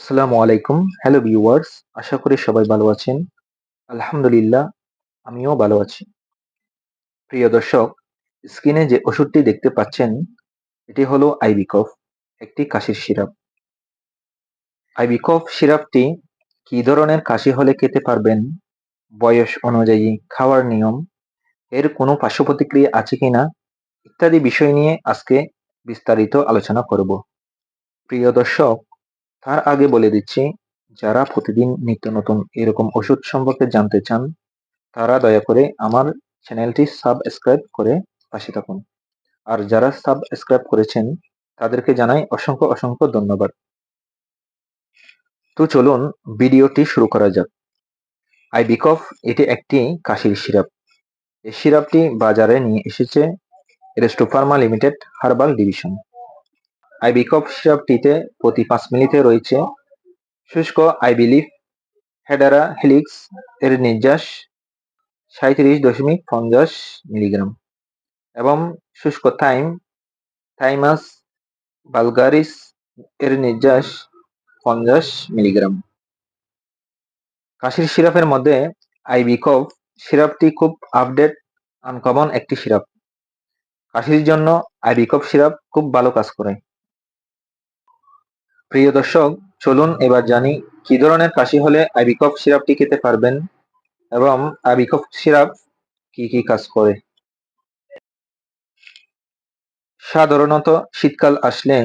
আসসালামু আলাইকুম। Hello viewers আশা করি সবাই ভালো আছেন। আলহামদুলিল্লাহ, আমিও ভালো আছি। প্রিয় দর্শক স্ক্রিনে যে ওষুধটি দেখতে পাচ্ছেন, এটি হলো আইবিকফ একটি কাশির সিরাপ। আইবিকফ সিরাপটি কি ধরনের কাশি হলে খেতে পারবেন, বয়স অনুযায়ী, খাওয়ার নিয়ম, এর কোনো পার্শ্ব প্রতিক্রিয়া আছে কিনা, ইত্যাদি বিষয় নিয়ে আজকে বিস্তারিত আলোচনা করব। প্রিয় দর্শক তার আগে বলে দিচ্ছি, যারা প্রতিদিন নিত্য নতুন এরকম ওষুধ সম্পর্কে জানতে চান, তারা দয়া করে আমার চ্যানেলটি সাবস্ক্রাইব করে পাশে থাকুন। আর যারা সাবস্ক্রাইব করেছেন, তাদেরকে জানাই অসংখ্য অসংখ্য ধন্যবাদ। তো চলুন ভিডিওটি শুরু করা যাক। আই আইবিকফ এটি একটি কাশির সিরাপ। এই সিরাপটি বাজারে নিয়ে এসেছে রেস্টোফার্মা লিমিটেড হার্বাল ডিভিশন। আইবিকফ সিরাপটিতে প্রতি পাঁচ মিনিটে রয়েছে। শুষ্ক আইবিলিফ হেডারা হেলিক্স এর নির্যাস সাঁত্রিশ দশমিক পঞ্চাশ মিলিগ্রাম। এবং শুষ্ক থাইম থাইমাস বালগারিস এর নির্যাস পঞ্চাশ মিলিগ্রাম। কাশির সিরাপের মধ্যে আইবিকফ সিরাপটি খুব আপডেট আনকমন একটি সিরাপ। কাশির জন্য আইবিকফ সিরাপ খুব ভালো কাজ করে। প্রিয় দর্শক, চলুন এবার জানি কি ধরনের কাশি হলে আইবিকফ সিরাপটি খেতে পারবেন এবং আইবিকফ সিরাপ কি কি কাজ করে। সাধারণত শীতকাল আসলে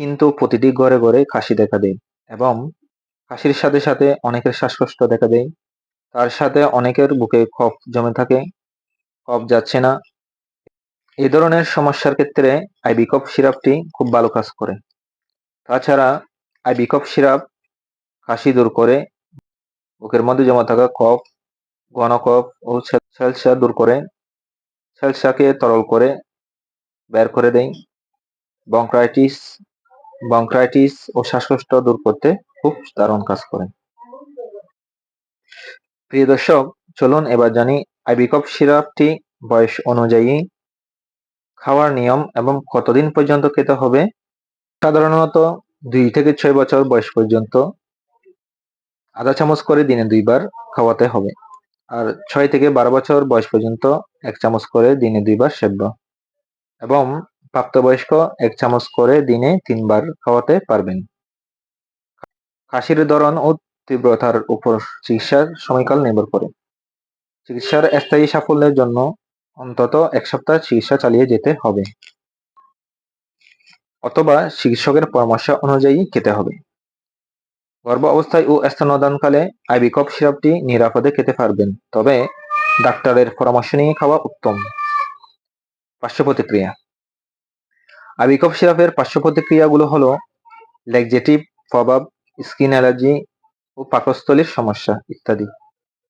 কিন্তু প্রতিটি ঘরে ঘরে কাশি দেখা দেয় এবং কাশির সাথে সাথে অনেকের শ্বাসকষ্ট দেখা দেয়। তার সাথে অনেকের বুকে কফ জমে থাকে, কফ যাচ্ছে না। এ ধরনের সমস্যার ক্ষেত্রে আইবিকফ সিরাপটি খুব ভালো কাজ করে। তাছাড়া আইবিকফ সিরাপ, কাশি দূর করে, বুকের মধ্যে জমা থাকা কফ, ঘন কফ ও সেলসা দূর করে, সেলসাকে তরল করে বের করে দেয় বংক্রাইটিস বংক্রাইটিস ও শ্বাসকষ্ট দূর করতে খুব দারুণ কাজ করে। প্রিয় দর্শক, চলুন এবার জানি আইবিকফ সিরাপটি বয়স অনুযায়ী খাওয়ার নিয়ম এবং কতদিন পর্যন্ত খেতে হবে সাধারণত দুই থেকে ছয় বছর বয়স পর্যন্ত আধা চামচ করে দিনে দুইবার খাওয়াতে হবে। আর ছয় থেকে বারো বছর বয়স পর্যন্ত এক চামচ করে দিনে দুইবার সেব্য এবং প্রাপ্তবয়স্ক এক চামচ করে দিনে তিনবার খাওয়াতে পারবেন। কাশির ধরন ও তীব্রতার উপর চিকিৎসার সময়কাল নির্ভর করে। চিকিৎসার স্থায়ী সাফল্যের জন্য অন্তত এক সপ্তাহ চিকিৎসা চালিয়ে যেতে হবে। অথবা চিকিৎসকের পরামর্শ অনুযায়ী খেতে হবে। গর্ভ অবস্থায় ও স্তন্যদানকালে আইবিকপ সিরাপটি নিরাপদে খেতে পারবেন, তবে ডাক্তারের পরামর্শ নিয়ে খাওয়া উত্তম। পার্শ্ব প্রতিক্রিয়া আইবিকপ সিরাপের পার্শ্ব প্রতিক্রিয়াগুলো হলো লেগজেটিভ প্রভাব, স্কিন অ্যালার্জি ও পাকস্থলীর সমস্যা ইত্যাদি।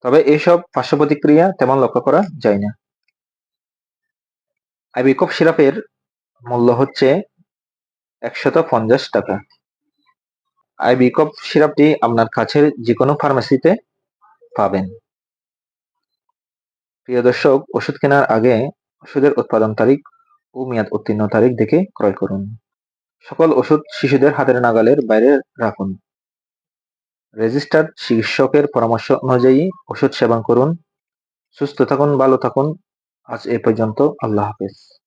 তবে এইসব পার্শ্ব প্রতিক্রিয়া তেমন লক্ষ্য করা যায় না। আইবিকপ সিরাপের মূল্য হচ্ছে একশত পঞ্চাশ টাকা। আইবিকপ সিরাপটি আপনার কাছের যে কোনো ফার্মেসিতে পাবেন। প্রিয় দর্শক, ওষুধ কেনার আগে ওষুধের উৎপাদন তারিখ ও মেয়াদ উত্তীর্ণ তারিখ দেখে ক্রয় করুন। সকল ওষুধ শিশুদের হাতের নাগালের বাইরে রাখুন। রেজিস্টার্ড চিকিৎসকের পরামর্শ অনুযায়ী ওষুধ সেবন করুন। সুস্থ থাকুন, ভালো থাকুন। আজ এ পর্যন্ত আল্লাহ হাফেজ।